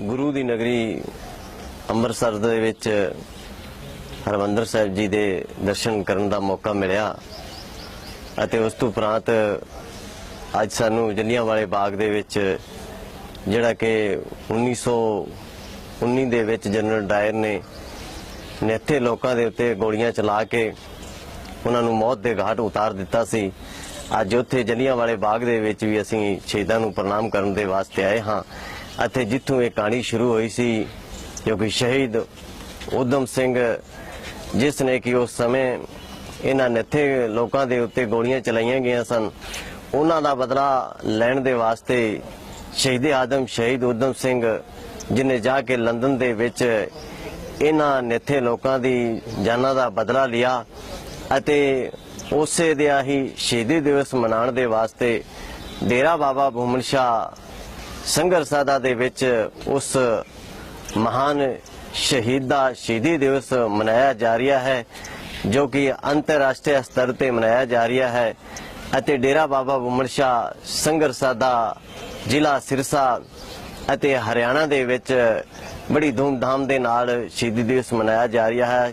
ਗੁਰੂ ਦੀ ਨਗਰੀ ਅੰਮ੍ਰਿਤਸਰ ਦੇ ਵਿੱਚ ਹਰਮੰਦਰ ਸਾਹਿਬ ਜੀ ਦੇ ਦਰਸ਼ਨ ਕਰਨ ਦਾ ਮੌਕਾ ਮਿਲਿਆ ਅਤੇ ਉਸ ਤੋਂ ਉਪਰੰਤ ਅੱਜ ਸਾਨੂੰ ਜਲਿਆਂਵਾਲੇ ਬਾਗ ਦੇ ਵਿੱਚ ਜਿਹੜਾ ਕਿ 1919 ਦੇ ਵਿੱਚ ਜਨਰਲ ਡਾਇਰ ਨੇ ਨਿਹੱਥੇ ਲੋਕਾਂ ਦੇ ਉੱਤੇ ਗੋਲੀਆਂ ਚਲਾ ਕੇ ਉਹਨਾਂ ਨੂੰ ਮੌਤ ਦੇ ਘਾਟ ਉਤਾਰ ਦਿੱਤਾ ਸੀ। ਅੱਜ ਉੱਥੇ ਜਲਿਆਂਵਾਲੇ ਬਾਗ ਦੇ ਵਿੱਚ ਵੀ ਅਸੀਂ ਸ਼ਹੀਦਾਂ ਨੂੰ ਪ੍ਰਣਾਮ ਕਰਨ ਦੇ ਵਾਸਤੇ ਆਏ ਹਾਂ। ਅਤੇ ਜਿੱਥੋਂ ਇਹ ਕਹਾਣੀ ਸ਼ੁਰੂ ਹੋਈ ਸੀ ਜੋ ਕਿ ਸ਼ਹੀਦ ਉਦਮ ਸਿੰਘ, ਜਿਸ ਨੇ ਕਿ ਉਸ ਸਮੇਂ ਇਹਨਾਂ ਨਿੱਥੇ ਲੋਕਾਂ ਦੇ ਉੱਤੇ ਗੋਲੀਆਂ ਚਲਾਈਆਂ ਗਈਆਂ ਸਨ, ਉਹਨਾਂ ਦਾ ਬਦਲਾ ਲੈਣ ਦੇ ਵਾਸਤੇ ਸ਼ਹੀਦ ਆਦਮ ਸ਼ਹੀਦ ਉਦਮ ਸਿੰਘ, ਜਿਨੇ ਜਾ ਕੇ ਲੰਡਨ ਦੇ ਵਿੱਚ ਇਹਨਾਂ ਨਿੱਥੇ ਲੋਕਾਂ ਦੀ ਜਾਨਾਂ ਦਾ ਬਦਲਾ ਲਿਆ ਅਤੇ ਉਸੇ ਦਿਆ ਹੀ ਸ਼ਹੀਦੀ ਦਿਵਸ ਮਨਾਉਣ ਦੇ ਵਾਸਤੇ ਡੇਰਾ ਬਾਬਾ ਬੂਮਨ ਸ਼ਾਹ ਸੰਘਰਸਾਦਾ ਦੇ ਵਿੱਚ ਉਸ ਮਹਾਨ ਸ਼ਹੀਦ ਸ਼ਹੀਦੀ ਦਿਵਸ ਮਨਾਇਆ ਜਾ ਰਿਹਾ ਹੈ, ਜੋ ਕਿ ਅੰਤਰਰਾਸ਼ਟਰੀ ਸਤਰ ਤੇ ਮਨਾਇਆ ਜਾ ਰਿਹਾ ਹੈ ਅਤੇ ਡੇਰਾ ਬਾਬਾ ਬੁਮਨ ਸ਼ਾਹ ਸੰਘਰਸਾਦਾ ਜ਼ਿਲ੍ਹਾ ਸਿਰਸਾ ਅਤੇ ਹਰਿਆਣਾ ਦੇ ਵਿੱਚ ਬੜੀ ਧੂਮਧਾਮ ਦੇ ਨਾਲ ਸ਼ਹੀਦੀ ਦਿਵਸ ਮਨਾਇਆ ਜਾ ਰਿਹਾ ਹੈ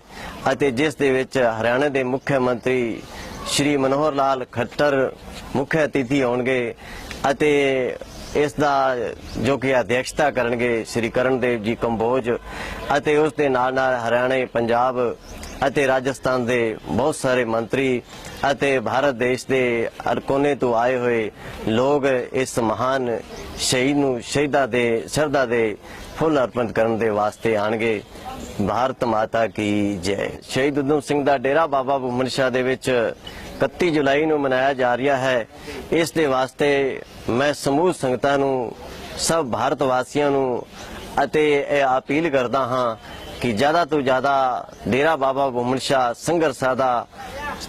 ਅਤੇ ਜਿਸ ਦੇ ਵਿੱਚ ਹਰਿਆਣਾ ਦੇ ਮੁੱਖ ਮੰਤਰੀ ਸ਼੍ਰੀ ਮਨੋਹਰ ਲਾਲ ਖੱਟਰ ਮੁੱਖ ਅਤਿਥੀ ਹੋਣਗੇ ਅਤੇ ਇਸ ਦਾ ਜੋ ਕਿ ਅਧਿਕਸ਼ਤਾ ਕਰਨਗੇ ਸ਼੍ਰੀ ਕਰਨਦੇਵ ਜੀ ਕੰਬੋਜ ਅਤੇ ਉਸ ਦੇ ਨਾਲ ਨਾਲ ਹਰਿਆਣਾ, ਪੰਜਾਬ ਅਤੇ ਰਾਜਸਥਾਨ ਦੇ ਬਹੁਤ ਸਾਰੇ ਮੰਤਰੀ ਅਤੇ ਭਾਰਤ ਦੇਸ਼ ਦੇ ਹਰ ਤੋਂ ਆਏ ਹੋਏ ਲੋਕ ਇਸ ਮਹਾਨ ਸ਼ਹੀਦ ਨੂੰ ਸ਼ਹੀਦਾਂ ਦੇ, ਸ਼ਰਧਾ ਦੇ ਫੁੱਲ ਅਰਪਣ ਕਰਨ ਦੇ ਵਾਸਤੇ ਆਣਗੇ ਭਾਰਤ ਮਾਤਾ ਕੀ ਜੈ। ਸ਼ਹੀਦ ਉਦਮ ਸਿੰਘ ਦਾ ਡੇਰਾ ਬਾਬਾ ਬੁਮਨ ਸ਼ਾਹ ਦੇ ਵਿੱਚ 31 ਜੁਲਾਈ ਨੂੰ ਮਨਾਇਆ ਜਾ ਰਿਹਾ ਹੈ। ਇਸ ਦੇ ਵਾਸਤੇ ਮੈਂ ਸਮੂਹ ਸੰਗਤਾਂ ਨੂੰ, ਸਭ ਭਾਰਤ ਵਾਸੀਆਂ ਨੂੰ ਅਤੇ ਇਹ ਅਪੀਲ ਕਰਦਾ ਹਾਂ ਕਿ ਜ਼ਿਆਦਾ ਤੋਂ ਜ਼ਿਆਦਾ ਡੇਰਾ ਬਾਬਾ ਬੁਮਨ ਸ਼ਾਹ ਸੰਘਰਸ਼ਾ ਦਾ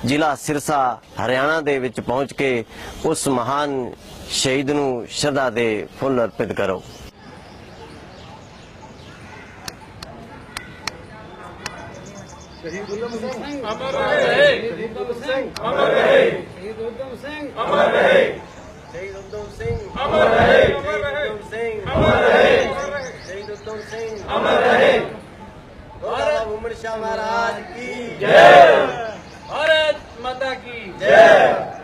ਜ਼ਿਲ੍ਹਾ ਸਿਰਸਾ ਹਰਿਆਣਾ ਦੇ ਵਿੱਚ ਪਹੁੰਚ ਕੇ ਉਸ ਮਹਾਨ ਸ਼ਹੀਦ ਨੂੰ ਸ਼ਰਧਾ ਦੇ ਫੁੱਲ ਅਰਪਿਤ ਕਰੋ। ਅਮਰ ਰਹੇ सिंह अमर रहे शहीद उद्धम सिंह अमर रहे शहीद उद्धम सिंह अमर रहे उद्धम सिंह अमर रहे शहीद उद्धम सिंह अमर रहे भारत उमर शाह महाराज की जय भारत माता की जय